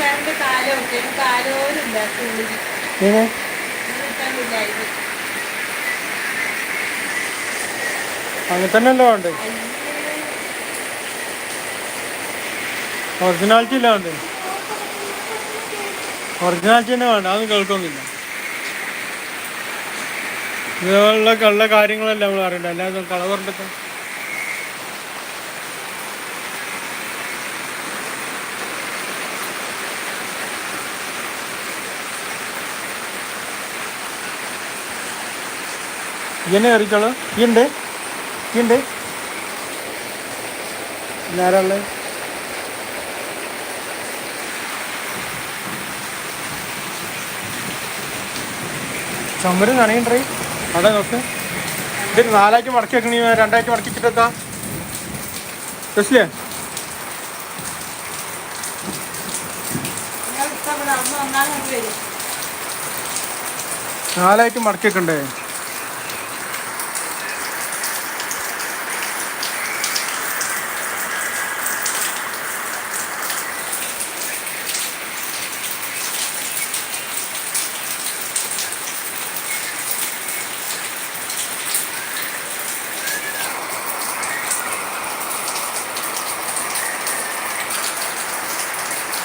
ഞങ്ങൾക്ക് തന്നെ അങ്ങനെ തന്നെയല്ലോ വേണ്ടേ? ഒറിജിനാലിറ്റി ഇല്ല വേണ്ടേ? ഒറിജിനാലിറ്റി തന്നെ വേണ്ട? അതൊന്നും കേൾക്കൊന്നുമില്ല. ഇതുപോലുള്ള കള്ള കാര്യങ്ങളല്ല നമ്മൾ അറിയണ്ട അല്ലാതെ കള പറഞ്ഞിട്ട് ഇങ്ങനെ കയറിക്കോളൂ. ഈ ഉണ്ട്. ഈ ഉണ്ട്. ആരാൾ ചുമര് നനയണ്ടേ? അവിടെ നോക്ക്. ഇതൊരു നാലാഴ്ച മടക്കി വെക്കണി രണ്ടാഴ്ച മടക്കി വെച്ചിട്ടെത്താ ബസ്സിലേ? നാലായിട്ട് മടക്കി വെക്കണ്ടേ?